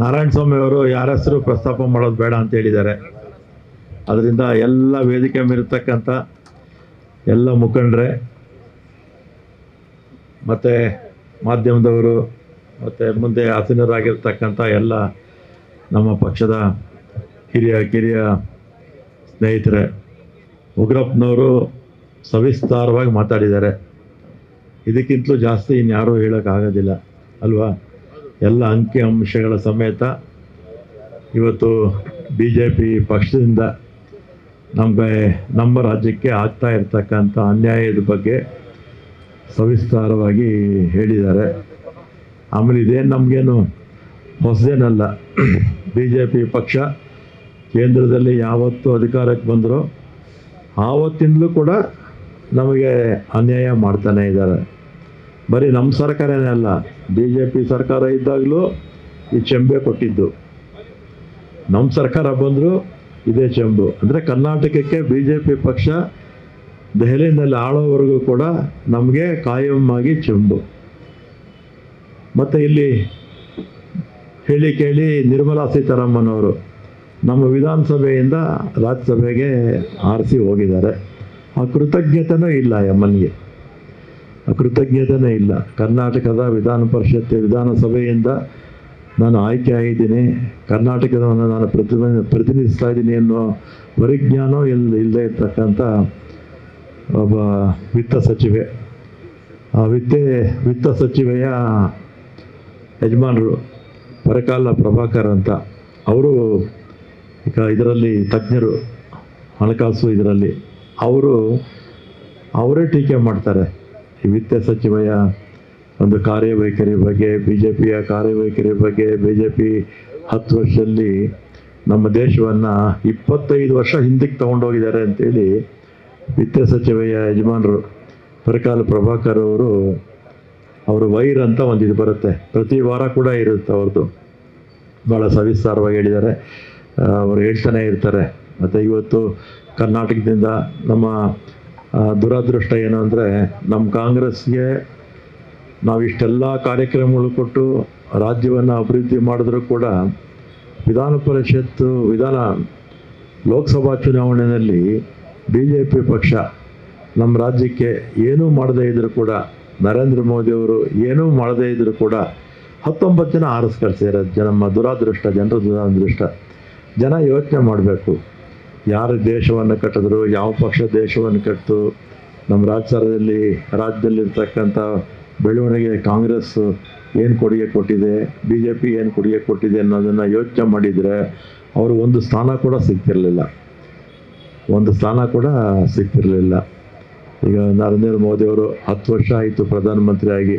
ನಾರಾಯಣ ಸ್ವಾಮಿ ಅವರು ಯಾರ ಹೆಸರು ಪ್ರಸ್ತಾಪ ಮಾಡೋದು ಬೇಡ ಅಂತ ಹೇಳಿದ್ದಾರೆ. ಅದರಿಂದ ಎಲ್ಲ ವೇದಿಕೆ ಮೇಲಿರ್ತಕ್ಕಂಥ ಎಲ್ಲ ಮುಖಂಡರೆ, ಮತ್ತು ಮಾಧ್ಯಮದವರು, ಮತ್ತು ಮುಂದೆ ಆಸೀನರಾಗಿರ್ತಕ್ಕಂಥ ಎಲ್ಲ ನಮ್ಮ ಪಕ್ಷದ ಹಿರಿಯ, ಕಿರಿಯ ಸ್ನೇಹಿತರೆ, ಉಗ್ರಪ್ಪನವರು ಸವಿಸ್ತಾರವಾಗಿ ಮಾತಾಡಿದ್ದಾರೆ. ಇದಕ್ಕಿಂತಲೂ ಜಾಸ್ತಿ ಇನ್ಯಾರೂ ಹೇಳೋಕ್ಕಾಗೋದಿಲ್ಲ, ಅಲ್ವಾ? ಎಲ್ಲ ಅಂಕಿ ಅಂಶಗಳ ಸಮೇತ ಇವತ್ತು ಬಿ ಜೆ ಪಿ ಪಕ್ಷದಿಂದ ನಮಗೆ, ನಮ್ಮ ರಾಜ್ಯಕ್ಕೆ ಆಗ್ತಾ ಇರ್ತಕ್ಕಂಥ ಅನ್ಯಾಯದ ಬಗ್ಗೆ ಸವಿಸ್ತಾರವಾಗಿ ಹೇಳಿದ್ದಾರೆ. ಆಮೇಲೆ ಇದೇನು ನಮಗೇನು ಹೊಸದೇನಲ್ಲ. ಬಿ ಜೆ ಪಿ ಪಕ್ಷ ಕೇಂದ್ರದಲ್ಲಿ ಯಾವತ್ತು ಅಧಿಕಾರಕ್ಕೆ ಬಂದರೂ, ಆವತ್ತಿಂದಲೂ ಕೂಡ ನಮಗೆ ಅನ್ಯಾಯ ಮಾಡ್ತಾನೆ ಇದ್ದಾರೆ. ಬರೀ ನಮ್ಮ ಸರ್ಕಾರನೇ ಅಲ್ಲ ಬಿ ಜೆ ಪಿ ಸರ್ಕಾರ ಇದ್ದಾಗಲೂ ಈ ಚೆಂಬೆ ಕೊಟ್ಟಿದ್ದು. ನಮ್ಮ ಸರ್ಕಾರ ಬಂದರೂ ಇದೇ ಚೆಂಬು. ಅಂದರೆ ಕರ್ನಾಟಕಕ್ಕೆ ಬಿ ಜೆ ಪಿ ಪಕ್ಷ ದೆಹಲಿಯಲ್ಲಿ ಆಳೋವರೆಗೂ ಕೂಡ ನಮಗೆ ಕಾಯಮ್ಮಾಗಿ ಚೆಂಬು. ಮತ್ತು ಇಲ್ಲಿ ಹೇಳಿ ಕೇಳಿ ನಿರ್ಮಲಾ ಸೀತಾರಾಮನ್ ಅವರು ನಮ್ಮ ವಿಧಾನಸಭೆಯಿಂದ ರಾಜ್ಯಸಭೆಗೆ ಆರಿಸಿ ಹೋಗಿದ್ದಾರೆ. ಆ ಕೃತಜ್ಞತೆನೂ ಇಲ್ಲ ಎಮ್ಮನ್ಗೆ ಕೃತಜ್ಞತೆನೇ ಇಲ್ಲ. ಕರ್ನಾಟಕದ ವಿಧಾನ ಪರಿಷತ್ತು ವಿಧಾನಸಭೆಯಿಂದ ನಾನು ಆಯ್ಕೆ ಆಗಿದ್ದೀನಿ. ಕರ್ನಾಟಕದವನ್ನು ನಾನು ಪ್ರತಿಭ ಪ್ರತಿನಿಧಿಸ್ತಾ ಇದ್ದೀನಿ ಅನ್ನೋ ಪರಿಜ್ಞಾನ ಇಲ್ಲಿ ಇಲ್ಲದೆ ಇರ್ತಕ್ಕಂಥ ಒಬ್ಬ ವಿತ್ತ ಸಚಿವೆ. ಆ ವಿತ್ತೆ, ವಿತ್ತ ಸಚಿವೆಯ ಯಜಮಾನರು ಪರಕಾಲ ಪ್ರಭಾಕರ್ ಅಂತ. ಅವರು ಈಗ ಇದರಲ್ಲಿ ತಜ್ಞರು, ಹಣಕಾಸು ಇದರಲ್ಲಿ. ಅವರು, ಅವರೇ ಟೀಕೆ ಮಾಡ್ತಾರೆ. ಈ ವಿತ್ತ ಸಚಿವಯ ಒಂದು ಕಾರ್ಯವೈಖರಿ ಬಗ್ಗೆ ಬಿ ಜೆ ಪಿಯ ಕಾರ್ಯವೈಖರಿ ಬಗ್ಗೆ ಬಿ ಜೆ ಪಿ ಹತ್ತು ವರ್ಷದಲ್ಲಿ ನಮ್ಮ ದೇಶವನ್ನು ಇಪ್ಪತ್ತೈದು ವರ್ಷ ಹಿಂದಕ್ಕೆ ತಗೊಂಡೋಗಿದ್ದಾರೆ ಅಂತೇಳಿ ವಿತ್ತ ಸಚಿವಯ ಯಜಮಾನರು ಪರಕಾಲ ಪ್ರಭಾಕರ್ ಅವರು ಅವರು ವೈರ್ ಅಂತ ಒಂದು ಇದು ಬರುತ್ತೆ. ಪ್ರತಿ ವಾರ ಕೂಡ ಇರುತ್ತೆ ಅವ್ರದ್ದು ಭಾಳ ಸವಿಸ್ತಾರವಾಗಿ ಹೇಳಿದ್ದಾರೆ. ಅವರು ಹೇಳ್ತಾನೆ ಇರ್ತಾರೆ. ಮತ್ತು ಇವತ್ತು ಕರ್ನಾಟಕದಿಂದ ನಮ್ಮ ದುರದೃಷ್ಟ ಏನು ಅಂದರೆ ನಮ್ಮ ಕಾಂಗ್ರೆಸ್ಗೆ ನಾವು ಇಷ್ಟೆಲ್ಲ ಕಾರ್ಯಕ್ರಮಗಳು ಕೊಟ್ಟು ರಾಜ್ಯವನ್ನು ಅಭಿವೃದ್ಧಿ ಮಾಡಿದ್ರೂ ಕೂಡ ವಿಧಾನ ಪರಿಷತ್ತು, ವಿಧಾನ ಲೋಕಸಭಾ ಚುನಾವಣೆಯಲ್ಲಿ ಬಿ ಜೆ ಪಿ ಪಕ್ಷ ನಮ್ಮ ರಾಜ್ಯಕ್ಕೆ ಏನೂ ಮಾಡದೇ ಇದ್ದರೂ ಕೂಡ ನರೇಂದ್ರ ಮೋದಿಯವರು ಏನೂ ಮಾಡದೇ ಇದ್ದರೂ ಕೂಡ ಹತ್ತೊಂಬತ್ತು ಜನ ಆರಿಸ್ ಕಳಿಸಿದ್ದಾರೆ ಜನ ನಮ್ಮ ದುರಾದೃಷ್ಟ, ಜನರ ದುರಾದೃಷ್ಟ. ಜನ ಯೋಚನೆ ಮಾಡಬೇಕು. ಯಾರು ದೇಶವನ್ನು ಕಟ್ಟಿದ್ರು, ಯಾವ ಪಕ್ಷ ದೇಶವನ್ನು ಕಟ್ಟಿತು, ನಮ್ಮ ರಾಜ್ಯದಲ್ಲಿ ರಾಜ್ಯದಲ್ಲಿರ್ತಕ್ಕಂಥ ಬೆಳವಣಿಗೆ ಕಾಂಗ್ರೆಸ್ ಏನು ಕೊಡುಗೆ ಕೊಟ್ಟಿದೆ ಬಿ ಜೆ ಪಿ ಏನು ಕೊಡುಗೆ ಕೊಟ್ಟಿದೆ ಅನ್ನೋದನ್ನು ಯೋಚನೆ ಮಾಡಿದರೆ ಅವರು ಒಂದು ಸ್ಥಾನ ಕೂಡ ಸಿಗ್ತಿರಲಿಲ್ಲ. ಒಂದು ಸ್ಥಾನ ಕೂಡ ಸಿಗ್ತಿರಲಿಲ್ಲ. ಈಗ ನರೇಂದ್ರ ಮೋದಿಯವರು ಹತ್ತು ವರ್ಷ ಆಯಿತು ಪ್ರಧಾನಮಂತ್ರಿ ಆಗಿ.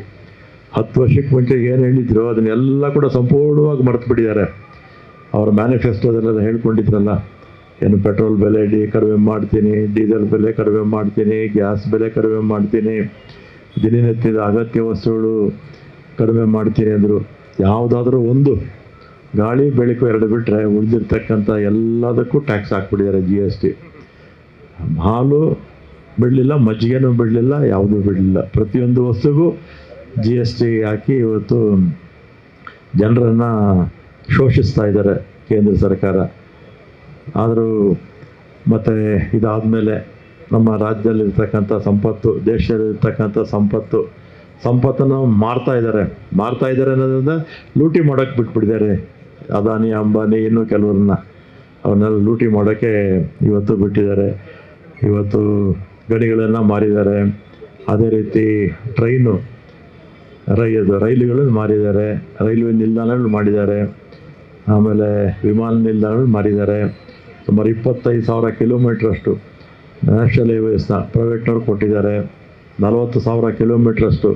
ಹತ್ತು ವರ್ಷಕ್ಕೆ ಮುಂಚೆ ಏನು ಹೇಳಿದ್ರು, ಅದನ್ನೆಲ್ಲ ಕೂಡ ಸಂಪೂರ್ಣವಾಗಿ ಮರೆತು ಬಿಟ್ಟಿದ್ದಾರೆ ಅವರ ಮ್ಯಾನಿಫೆಸ್ಟೋದಲ್ಲೆಲ್ಲ ಹೇಳ್ಕೊಂಡಿದ್ರಲ್ಲ. ಏನು ಪೆಟ್ರೋಲ್ ಬೆಲೆ ಕಡಿಮೆ ಮಾಡ್ತೀನಿ, ಡೀಸೆಲ್ ಬೆಲೆ ಕಡಿಮೆ ಮಾಡ್ತೀನಿ, ಗ್ಯಾಸ್ ಬೆಲೆ ಕಡಿಮೆ ಮಾಡ್ತೀನಿ, ದಿನನಿತ್ಯದ ಅಗತ್ಯ ವಸ್ತುಗಳು ಕಡಿಮೆ ಮಾಡ್ತೀನಿ ಅಂದರು. ಯಾವುದಾದ್ರೂ ಒಂದು ಗಾಳಿ, ಬೆಳಕು ಎರಡು ಬಿಟ್ಟರೆ ಉಳಿದಿರ್ತಕ್ಕಂಥ ಎಲ್ಲದಕ್ಕೂ ಟ್ಯಾಕ್ಸ್ ಹಾಕ್ಬಿಟ್ಟಿದ್ದಾರೆ ಜಿ ಎಸ್ ಟಿ ಹಾಲು ಬಿಡಲಿಲ್ಲ, ಮಜ್ಜಿಗೆನೂ ಬಿಡಲಿಲ್ಲ, ಯಾವುದೂ ಬಿಡಲಿಲ್ಲ. ಪ್ರತಿಯೊಂದು ವಸ್ತುಗೂ ಜಿ ಎಸ್ ಟಿ ಹಾಕಿ ಇವತ್ತು ಜನರನ್ನು ಶೋಷಿಸ್ತಾ ಇದ್ದಾರೆ ಕೇಂದ್ರ ಸರ್ಕಾರ. ಆದರೂ ಮತ್ತು ಇದಾದಮೇಲೆ ನಮ್ಮ ರಾಜ್ಯದಲ್ಲಿರ್ತಕ್ಕಂಥ ಸಂಪತ್ತು, ದೇಶದಲ್ಲಿರ್ತಕ್ಕಂಥ ಸಂಪತ್ತು, ಸಂಪತ್ತನ್ನು ಮಾರ್ತಾ ಇದ್ದಾರೆ. ಮಾರ್ತಾ ಇದ್ದಾರೆ ಅನ್ನೋದ್ರಿಂದ ಲೂಟಿ ಮಾಡೋಕ್ಕೆ ಬಿಟ್ಬಿಟ್ಟಿದ್ದಾರೆ. ಅದಾನಿ, ಅಂಬಾನಿ, ಇನ್ನೂ ಕೆಲವ್ರನ್ನ ಅವನ್ನೆಲ್ಲ ಲೂಟಿ ಮಾಡೋಕ್ಕೆ ಇವತ್ತು ಬಿಟ್ಟಿದ್ದಾರೆ. ಇವತ್ತು ಗಡಿಗಳನ್ನು ಮಾರಿದ್ದಾರೆ. ಅದೇ ರೀತಿ ಟ್ರೈನು ರೈ ಅದು ರೈಲುಗಳನ್ನು ಮಾರಿದ್ದಾರೆ. ರೈಲ್ವೆ ನಿಲ್ದಾಣಗಳು ಮಾಡಿದ್ದಾರೆ. ಆಮೇಲೆ ವಿಮಾನ ನಿಲ್ದಾಣಗಳು ಮಾರಿದ್ದಾರೆ. ಸುಮಾರು ಇಪ್ಪತ್ತೈದು ಸಾವಿರ ಕಿಲೋಮೀಟ್ರಷ್ಟು ನ್ಯಾಷನಲ್ ಹೈವೇಸ್ನ ಪ್ರೈವೇಟ್ನವ್ರು ಕೊಟ್ಟಿದ್ದಾರೆ. ನಲವತ್ತು ಸಾವಿರ ಕಿಲೋಮೀಟ್ರಷ್ಟು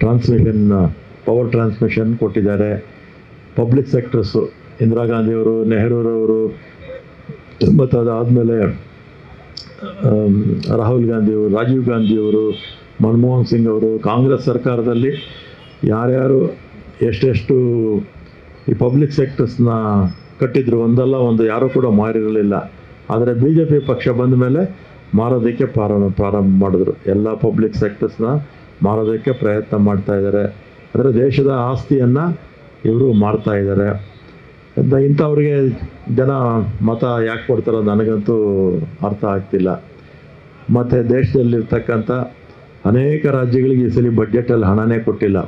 ಟ್ರಾನ್ಸ್ಮಿಷನ್ ಪವರ್ ಟ್ರಾನ್ಸ್ಮಿಷನ್ ಕೊಟ್ಟಿದ್ದಾರೆ. ಪಬ್ಲಿಕ್ ಸೆಕ್ಟರ್ಸು ಇಂದಿರಾ ಗಾಂಧಿಯವರು ನೆಹರೂರವರು ಮತ್ತು ಅದಾದಮೇಲೆ ರಾಹುಲ್ ಗಾಂಧಿಯವರು ರಾಜೀವ್ ಗಾಂಧಿಯವರು ಮನಮೋಹನ್ ಸಿಂಗ್ ಅವರು ಕಾಂಗ್ರೆಸ್ ಸರ್ಕಾರದಲ್ಲಿ ಯಾರ್ಯಾರು ಎಷ್ಟೆಷ್ಟು ಈ ಪಬ್ಲಿಕ್ ಸೆಕ್ಟರ್ಸ್ನ ಕಟ್ಟಿದ್ರು, ಒಂದಲ್ಲ, ಒಂದು ಯಾರೂ ಕೂಡ ಮಾರಿರಲಿಲ್ಲ. ಆದರೆ ಬಿ ಜೆ ಪಿ ಪಕ್ಷ ಬಂದ ಮೇಲೆ ಮಾರೋದಕ್ಕೆ ಪ್ರಾರಂಭ ಪ್ರಾರಂಭ ಮಾಡಿದ್ರು. ಎಲ್ಲ ಪಬ್ಲಿಕ್ ಸೆಕ್ಟರ್ಸ್ನ ಮಾರೋದಕ್ಕೆ ಪ್ರಯತ್ನ ಮಾಡ್ತಾ ಇದ್ದಾರೆ. ಅಂದರೆ ದೇಶದ ಆಸ್ತಿಯನ್ನು ಇವರು ಮಾರ್ತಾ ಇದ್ದಾರೆ. ಇಂಥವ್ರಿಗೆ ಜನ ಮತ ಯಾಕೆ ಕೊಡ್ತಾರೋ ನನಗಂತೂ ಅರ್ಥ ಆಗ್ತಿಲ್ಲ. ಮತ್ತು ದೇಶದಲ್ಲಿರ್ತಕ್ಕಂಥ ಅನೇಕ ರಾಜ್ಯಗಳಿಗೆ ಈ ಸಲ ಬಡ್ಜೆಟಲ್ಲಿ ಹಣನೇ ಕೊಟ್ಟಿಲ್ಲ.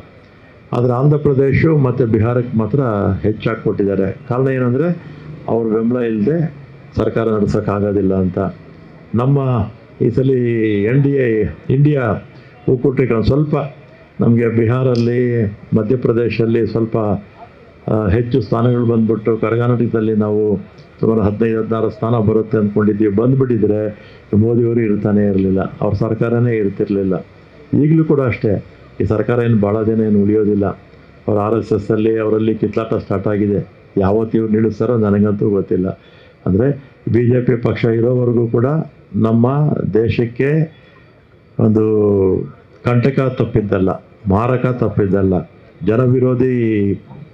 ಆದರೆ ಆಂಧ್ರ ಪ್ರದೇಶ ಮತ್ತು ಬಿಹಾರಕ್ಕೆ ಮಾತ್ರ ಹೆಚ್ಚಾಗಿ ಕೊಟ್ಟಿದ್ದಾರೆ. ಕಾರಣ ಏನಂದರೆ ಅವ್ರ ಬೆಂಬಲ ಇಲ್ಲದೆ ಸರ್ಕಾರ ನಡೆಸೋಕ್ಕಾಗೋದಿಲ್ಲ ಅಂತ. ನಮ್ಮ ಈ ಸಲ ಎನ್ ಡಿ ಎ, ಇಂಡಿಯಾ ಒಕ್ಕೂಟಕ್ಕೆ ಸ್ವಲ್ಪ ನಮಗೆ ಬಿಹಾರಲ್ಲಿ, ಮಧ್ಯಪ್ರದೇಶಲ್ಲಿ ಸ್ವಲ್ಪ ಹೆಚ್ಚು ಸ್ಥಾನಗಳು ಬಂದ್ಬಿಟ್ಟು ಕರ್ನಾಟಕದಲ್ಲಿ ನಾವು ಸುಮಾರು ಹದಿನೈದು, ಹದಿನಾರು ಸ್ಥಾನ ಬರುತ್ತೆ ಅಂದ್ಕೊಂಡಿದ್ದೀವಿ ಬಂದುಬಿಟ್ಟಿದ್ರೆ ಮೋದಿಯವರು ಇರ್ತಾನೆ ಇರಲಿಲ್ಲ. ಅವ್ರ ಸರ್ಕಾರನೇ ಇರ್ತಿರಲಿಲ್ಲ. ಈಗಲೂ ಕೂಡ ಅಷ್ಟೇ. ಈ ಸರ್ಕಾರ ಏನು ಭಾಳ ದಿನ ಏನು ಉಳಿಯೋದಿಲ್ಲ. ಅವ್ರು ಆರ್ ಎಸ್ ಎಸ್ ಅಲ್ಲಿ, ಅವರಲ್ಲಿ ಕಿತ್ಲಾಟ ಸ್ಟಾರ್ಟ್ ಆಗಿದೆ. ಯಾವತ್ತು ಇವ್ರು ನಿಲ್ಲಿಸ್ತಾರೋ ನನಗಂತೂ ಗೊತ್ತಿಲ್ಲ. ಅಂದರೆ ಬಿ ಜೆ ಪಿ ಪಕ್ಷ ಇರೋವರೆಗೂ ಕೂಡ ನಮ್ಮ ದೇಶಕ್ಕೆ ಒಂದು ಕಂಟಕ ತಪ್ಪಿದ್ದಲ್ಲ, ಮಾರಕ ತಪ್ಪಿದ್ದಲ್ಲ. ಜನವಿರೋಧಿ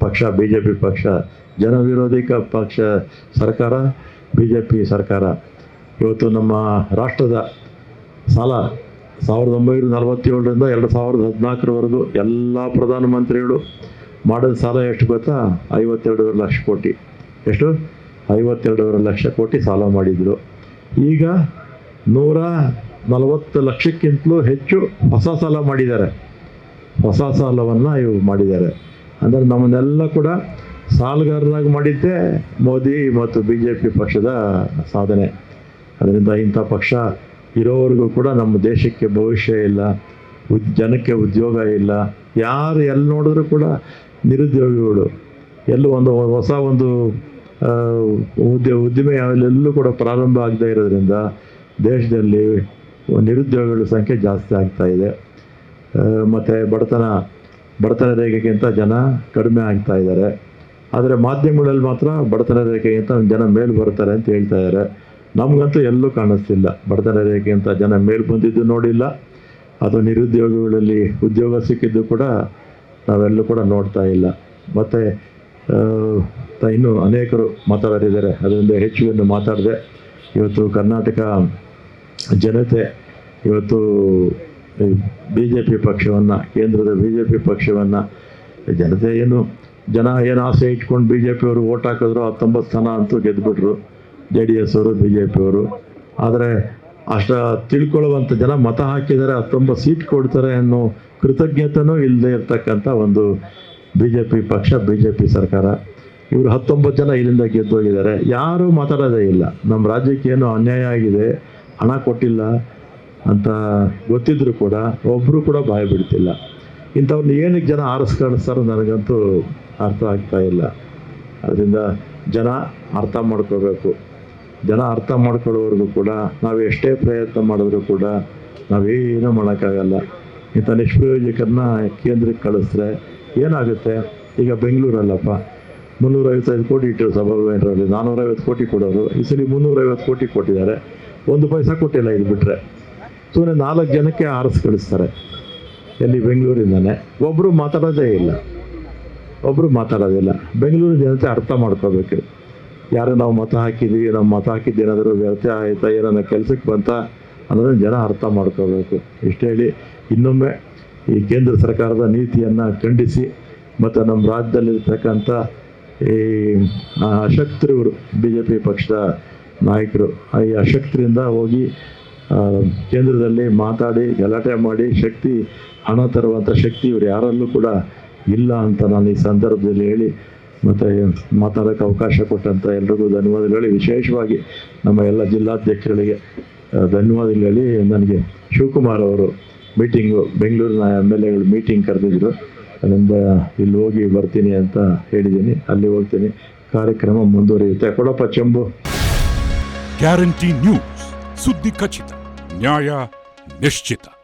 ಪಕ್ಷ ಬಿ ಜೆ ಪಿ ಪಕ್ಷ, ಜನವಿರೋಧಿ ಕ ಪಕ್ಷ ಸರ್ಕಾರ ಬಿ ಜೆ ಪಿ ಸರ್ಕಾರ. ಇವತ್ತು ನಮ್ಮ ರಾಷ್ಟ್ರದ ಸಾಲ ಸಾವಿರದ ಒಂಬೈನೂರ ನಲವತ್ತೇಳರಿಂದ ಎರಡು ಸಾವಿರದ ಹದಿನಾಲ್ಕರವರೆಗೂ ಎಲ್ಲ ಪ್ರಧಾನಮಂತ್ರಿಗಳು ಮಾಡಿದ ಸಾಲ ಎಷ್ಟು ಗೊತ್ತಾ? ಐವತ್ತೆರಡೂವರೆ ಲಕ್ಷ ಕೋಟಿ. ಎಷ್ಟು? ಐವತ್ತೆರಡೂವರೆ ಲಕ್ಷ ಕೋಟಿ ಸಾಲ ಮಾಡಿದರು. ಈಗ ನೂರ ನಲವತ್ತು ಲಕ್ಷಕ್ಕಿಂತಲೂ ಹೆಚ್ಚು ಹೊಸ ಸಾಲ ಮಾಡಿದ್ದಾರೆ. ಹೊಸ ಸಾಲವನ್ನು ಇವು ಮಾಡಿದ್ದಾರೆ. ಅಂದರೆ ನಮ್ಮನ್ನೆಲ್ಲ ಕೂಡ ಸಾಲಗಾರರಾಗಿ ಮಾಡಿದ್ದೇ ಮೋದಿ ಮತ್ತು ಬಿ ಜೆ ಪಿ ಪಕ್ಷದ ಸಾಧನೆ. ಅದರಿಂದ ಇಂಥ ಪಕ್ಷ ಇರೋವರೆಗೂ ಕೂಡ ನಮ್ಮ ದೇಶಕ್ಕೆ ಭವಿಷ್ಯ ಇಲ್ಲ ಜನಕ್ಕೆ ಉದ್ಯೋಗ ಇಲ್ಲ. ಯಾರು ಎಲ್ಲಿ ನೋಡಿದ್ರು ಕೂಡ ನಿರುದ್ಯೋಗಿಗಳು. ಎಲ್ಲೂ ಒಂದು ಹೊಸ ಒಂದು ಉದ್ಯ, ಉದ್ದಿಮೆ ಎಲ್ಲೂ ಕೂಡ ಪ್ರಾರಂಭ ಆಗದೇ ಇರೋದ್ರಿಂದ ದೇಶದಲ್ಲಿ ನಿರುದ್ಯೋಗಿಗಳ ಸಂಖ್ಯೆ ಜಾಸ್ತಿ ಆಗ್ತಾ ಇದೆ. ಮತ್ತು ಬಡತನ ಬಡತನ ರೇಖೆಗಿಂತ ಜನ ಕಡಿಮೆ ಆಗ್ತಾ ಇದ್ದಾರೆ. ಆದರೆ ಮಾಧ್ಯಮಗಳಲ್ಲಿ ಮಾತ್ರ ಬಡತನ ರೇಖೆಗಿಂತ ಜನ ಮೇಲೆ ಬರ್ತಾರೆ ಅಂತ ಹೇಳ್ತಾ ಇದ್ದಾರೆ. ನಮಗಂತೂ ಎಲ್ಲೂ ಕಾಣಿಸ್ತಿಲ್ಲ. ಬಡತನ ರೇಖೆಗಿಂತ ಜನ ಮೇಲೆ ಬಂದಿದ್ದು ನೋಡಿಲ್ಲ. ಅದು ನಿರುದ್ಯೋಗಿಗಳಲ್ಲಿ ಉದ್ಯೋಗ ಸಿಕ್ಕಿದ್ದು ಕೂಡ ನಾವೆಲ್ಲೂ ಕೂಡ ನೋಡ್ತಾ ಇಲ್ಲ. ಮತ್ತು ಇನ್ನೂ ಅನೇಕರು ಮಾತಾಡೋರಿದ್ದಾರೆ ಅದರಿಂದ ಹೆಚ್ಚು ಏನು ಮಾತಾಡಿದೆ. ಇವತ್ತು ಕರ್ನಾಟಕ ಜನತೆ, ಇವತ್ತು ಬಿ ಜೆ ಪಿ ಪಕ್ಷವನ್ನು, ಕೇಂದ್ರದ ಬಿ ಜೆ ಪಿ ಪಕ್ಷವನ್ನು, ಜನತೆ ಏನು, ಜನ ಏನು ಆಸೆ ಇಟ್ಕೊಂಡು ಬಿ ಜೆ ಪಿಯವರು ಓಟ್ ಹಾಕಿದ್ರು ಹತ್ತೊಂಬತ್ತು ಸ್ಥಾನ ಅಂತೂ ಗೆದ್ದುಬಿಟ್ರು ಜೆ ಡಿ ಎಸ್ ಅವರು. ಬಿ ಜೆ ಪಿಯವರು ಆದರೆ ಅಷ್ಟ ತಿಳ್ಕೊಳ್ಳುವಂಥ ಜನ ಮತ ಹಾಕಿದರೆ ತುಂಬ ಸೀಟ್ ಕೊಡ್ತಾರೆ ಅನ್ನೋ ಕೃತಜ್ಞತೆನೂ ಇಲ್ಲದೆ ಇರ್ತಕ್ಕಂಥ ಒಂದು ಬಿ ಜೆ ಪಿ ಪಕ್ಷ ಬಿ ಜೆ ಪಿ ಸರ್ಕಾರ. ಇವರು ಹತ್ತೊಂಬತ್ತು ಜನ ಇಲ್ಲಿಂದ ಗೆದ್ದೋಗಿದ್ದಾರೆ. ಯಾರೂ ಮಾತಾಡೋದೇ ಇಲ್ಲ. ನಮ್ಮ ರಾಜ್ಯಕ್ಕೆ ಏನು ಅನ್ಯಾಯ ಆಗಿದೆ, ಹಣ ಕೊಟ್ಟಿಲ್ಲ ಅಂತ ಗೊತ್ತಿದ್ರು ಕೂಡ ಒಬ್ಬರು ಕೂಡ ಬಾಯಿ ಬಿಡ್ತಿಲ್ಲ. ಇಂಥವ್ರನ್ನ ಏನಕ್ಕೆ ಜನ ಆರಿಸ್ಕೊಳಿಸ್ತಾರೋ ನನಗಂತೂ ಅರ್ಥ ಆಗ್ತಾ ಇಲ್ಲ. ಅದರಿಂದ ಜನ ಅರ್ಥ ಮಾಡ್ಕೋಬೇಕು. ಜನ ಅರ್ಥ ಮಾಡ್ಕೊಳ್ಳೋವರೆಗೂ ಕೂಡ, ನಾವು ಎಷ್ಟೇ ಪ್ರಯತ್ನ ಮಾಡಿದ್ರು ಕೂಡ ನಾವೇನೂ ಮಾಡೋಕ್ಕಾಗಲ್ಲ. ಇಂಥ ನಿಷ್ಪ್ರಯೋಜಕರನ್ನ ಕೇಂದ್ರಕ್ಕೆ ಕಳಿಸಿದ್ರೆ ಏನಾಗುತ್ತೆ? ಈಗ ಬೆಂಗಳೂರಲ್ಲಪ್ಪ, ಮುನ್ನೂರೈವತ್ತೈದು ಕೋಟಿ ಇಟ್ಟರು ಸಭಾಗೃಹದಲ್ಲಿ ನಾನ್ನೂರೈವತ್ತು ಕೋಟಿ ಕೊಡೋರು, ಈ ಸಲ ಮುನ್ನೂರೈವತ್ತು ಕೋಟಿ ಕೊಟ್ಟಿದ್ದಾರೆ. ಒಂದು ಪೈಸಾ ಕೊಟ್ಟಿಲ್ಲ ಇದು ಬಿಟ್ಟರೆ ಸುಮ್ಮನೆ ನಾಲ್ಕು ಜನಕ್ಕೆ ಆರಿಸಿ ಕಳಿಸ್ತಾರೆ. ಎಲ್ಲಿ? ಬೆಂಗಳೂರಿಂದಾನೆ. ಒಬ್ಬರು ಮಾತಾಡೋದೇ ಇಲ್ಲ. ಒಬ್ಬರು ಮಾತಾಡೋದಿಲ್ಲ ಬೆಂಗಳೂರು ಜನತೆ ಅರ್ಥ ಮಾಡ್ಕೋಬೇಕು. ಯಾರು ನಾವು ಮತ ಹಾಕಿದ್ವಿ, ನಾವು ಮತ ಹಾಕಿದ್ದು ಏನಾದರೂ ವ್ಯರ್ಥ ಆಯಿತಾ ಏನಾರ ಕೆಲಸಕ್ಕೆ ಬಂತ ಅನ್ನೋದನ್ನ ಜನ ಅರ್ಥ ಮಾಡ್ಕೋಬೇಕು ಇಷ್ಟು ಹೇಳಿ ಇನ್ನೊಮ್ಮೆ ಈ ಕೇಂದ್ರ ಸರ್ಕಾರದ ನೀತಿಯನ್ನು ಖಂಡಿಸಿ ಮತ್ತು ನಮ್ಮ ರಾಜ್ಯದಲ್ಲಿರ್ತಕ್ಕಂಥ ಈ ಅಶಕ್ತರಿವರು ಬಿ ಜೆ ಪಿ ಪಕ್ಷದ ನಾಯಕರು. ಈ ಅಶಕ್ತರಿಂದ ಹೋಗಿ ಕೇಂದ್ರದಲ್ಲಿ ಮಾತಾಡಿ, ಗಲಾಟೆ ಮಾಡಿ, ಶಕ್ತಿ ಹಣ ತರುವಂಥ ಶಕ್ತಿ ಇವರು ಯಾರಲ್ಲೂ ಕೂಡ ಇಲ್ಲ ಅಂತ ನಾನು ಈ ಸಂದರ್ಭದಲ್ಲಿ ಹೇಳಿ ಮತ್ತು ಮಾತಾಡೋಕ್ಕೆ ಅವಕಾಶ ಕೊಟ್ಟಂಥ ಎಲ್ರಿಗೂ ಧನ್ಯವಾದಗಳು. ವಿಶೇಷವಾಗಿ ನಮ್ಮ ಎಲ್ಲ ಜಿಲ್ಲಾಧ್ಯಕ್ಷಗಳಿಗೆ ಧನ್ಯವಾದಗಳು ಹೇಳಿ ನನಗೆ ಶಿವಕುಮಾರ್ ಅವರು ಮೀಟಿಂಗು ಬೆಂಗಳೂರಿನ ಎಂ ಎಲ್ ಎಗಳು ಮೀಟಿಂಗ್ ಕರೆದಿದ್ರು. ಅಲ್ಲಿಂದ ಇಲ್ಲಿ ಹೋಗಿ ಬರ್ತೀನಿ ಅಂತ ಹೇಳಿದ್ದೀನಿ. ಅಲ್ಲಿ ಹೋಗ್ತೀನಿ. ಕಾರ್ಯಕ್ರಮ ಮುಂದುವರಿಯುತ್ತೆ. ಕೊಡಪ್ಪ ಚೆಂಬು. Guarantee news. ಸುದ್ದಿ ಖಚಿತ. ನ್ಯಾಯ ನಿಶ್ಚಿತ.